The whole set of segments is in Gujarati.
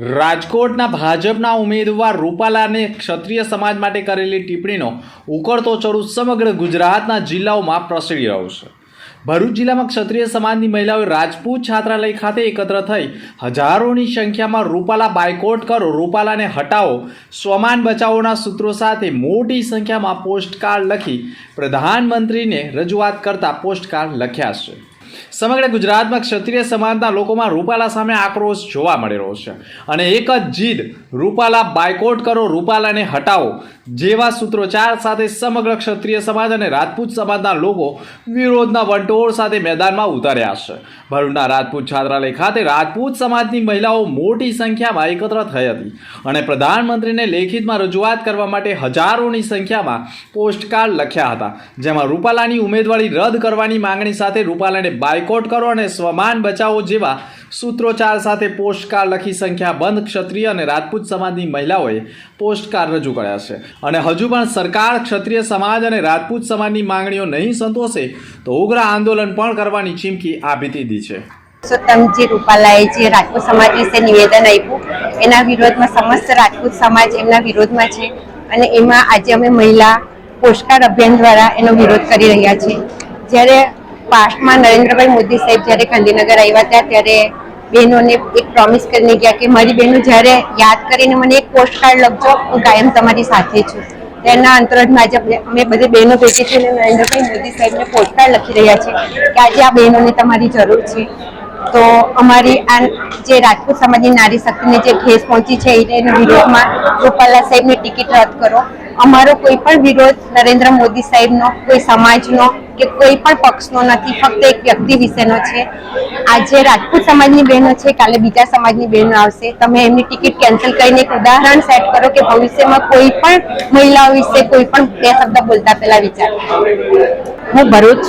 રાજકોટના ભાજપના ઉમેદવાર રૂપાલાને ક્ષત્રિય સમાજ માટે કરેલી ટિપ્પણીનો ઉકળતો ચડુ સમગ્ર ગુજરાતના જિલ્લાઓમાં પ્રસરી રહ્યો છે. ભરૂચ જિલ્લામાં ક્ષત્રિય સમાજની મહિલાઓએ રાજપૂત છાત્રાલય ખાતે એકત્ર થઈ હજારોની સંખ્યામાં રૂપાલા બાયકોટ કરો, રૂપાલાને હટાવો, સ્વમાન બચાવોના સૂત્રો સાથે મોટી સંખ્યામાં પોસ્ટકાર્ડ લખી પ્રધાનમંત્રીને રજૂઆત કરતા પોસ્ટકાર્ડ લખ્યા છે. સમગ્ર ગુજરાતમાં ક્ષત્રિય સમાજના લોકોમાં રૂપાલા સામે આક્રોશ જોવા મળી રહ્યો છે. અને એક જ જીદ, રૂપાલા બાયકોટ કરો, રૂપાલાને હટાવો. જેવા સૂત્રોચ્ચાર સાથે સમગ્ર ક્ષત્રિય સમાજ અને રાજપૂત સમાજના લોકો વિરોધના વંટોળ સાથે મેદાનમાં ઉતાર્યા છે. ભરૂચના રાજપૂત છાત્રાલય ખાતે રાજપૂત સમાજની મહિલાઓ મોટી સંખ્યામાં એકત્ર થઈ હતી અને પ્રધાનમંત્રીને લેખિતમાં રજૂઆત કરવા માટે હજારોની સંખ્યામાં પોસ્ટકાર્ડ લખ્યા હતા. જેમાં રૂપાલાની ઉમેદવારી રદ કરવાની માંગણી સાથે રૂપાલાને બાયકોટ કરો અને સ્વમાન બચાવો જેવા સૂત્રોચ્ચાર સાથે પોસ્ટકાર્ડ લખી સંખ્યાબંધ ક્ષત્રિય અને રાજપૂત સમાજની મહિલાઓએ પોસ્ટકાર્ડ રજૂ કર્યા છે. અને હજુ પણ સરકાર ક્ષત્રિય સમાજ અને રાજપૂત સમાજની માંગણીઓ નહીં સંતોષે તો ઉગ્ર આંદોલન પણ કરવાની ચીમકી આપી દીધી છે. પુરુષોત્તમજી રૂપાલાએ જે રાજપૂત સમાજ વિશે નિવેદન આપ્યું, એના વિરોધમાં સમસ્ત રાજપૂત સમાજ એમના વિરોધમાં છે અને એમાં આજે અમે મહિલા પોષકાર અભિયાન દ્વારા એનો વિરોધ કરી રહ્યા છીએ. જ્યારે પાસ્ટમાં નરેન્દ્રભાઈ મોદી સાહેબ જ્યારે ગાંધીનગર આવ્યા હતા, ત્યારે બહેનોને એક પ્રોમિસ કરીને ગયા કે, મારી બહેનો જ્યારે યાદ કરીને મને એક પોસ્ટકાર્ડ લખજો, હું કાયમ તમારી સાથે છું. તેના અંતરજમાં આજે અમે બધી બહેનો ભેગી થઈને નરેન્દ્રભાઈ મોદી સાહેબને પોસ્ટકાર્ડ લખી રહ્યા છે કે, આજે આ બહેનોને તમારી જરૂર છે. તો અમારી આ જે રાજપૂત સમાજની નારી શક્તિને જે ઠેસ પહોંચી છે, એના વિરોધમાં રૂપાલા સાહેબની ટિકિટ રદ કરો. અમારો કોઈ પણ વિરોધ નરેન્દ્ર મોદી સાહેબનો, કોઈ સમાજનો કે કોઈ પણ પક્ષનો નથી, ફક્ત એક વ્યક્તિ વિશેનો છે. આજે રાજપૂત સમાજની બહેનો છે, કાલે બીજા સમાજની બહેનો આવશે. તમે એમની ટિકિટ કેન્સલ કરીને એક ઉદાહરણ સેટ કરો કે ભવિષ્યમાં કોઈ પણ મહિલાઓ વિશે કોઈ પણ બે શબ્દ બોલતા પહેલા વિચારો. હું ભરૂચ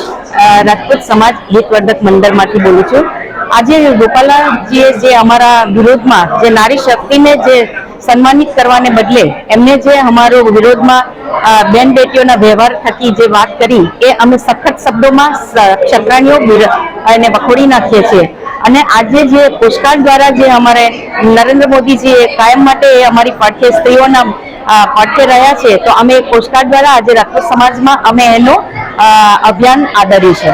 રાજપૂત સમાજ હિતવર્ધક મંડળમાંથી બોલું છું. આજે ગોપાલાજીએ જે અમારા વિરોધમાં જે નારી શક્તિને જે સન્માનિત કરવાને બદલે એમને જે અમારો વિરોધમાં બેન બેટીઓના વ્યવહાર થકી જે વાત કરી, એ અમે સખત શબ્દોમાં ક્ષત્રાણીઓ એને વખોડી નાખીએ છીએ. અને આજે જે પોસ્ટકાર્ડ દ્વારા જે અમારે નરેન્દ્ર મોદીજી એ કાયમ માટે એ અમારી પાઠ્ય સ્ત્રીઓના પાઠ્ય રહ્યા છે, તો અમે પોસ્ટકાર્ડ દ્વારા આજે રાજપૂત સમાજમાં અમે એનું અભિયાન આદર્યું છે.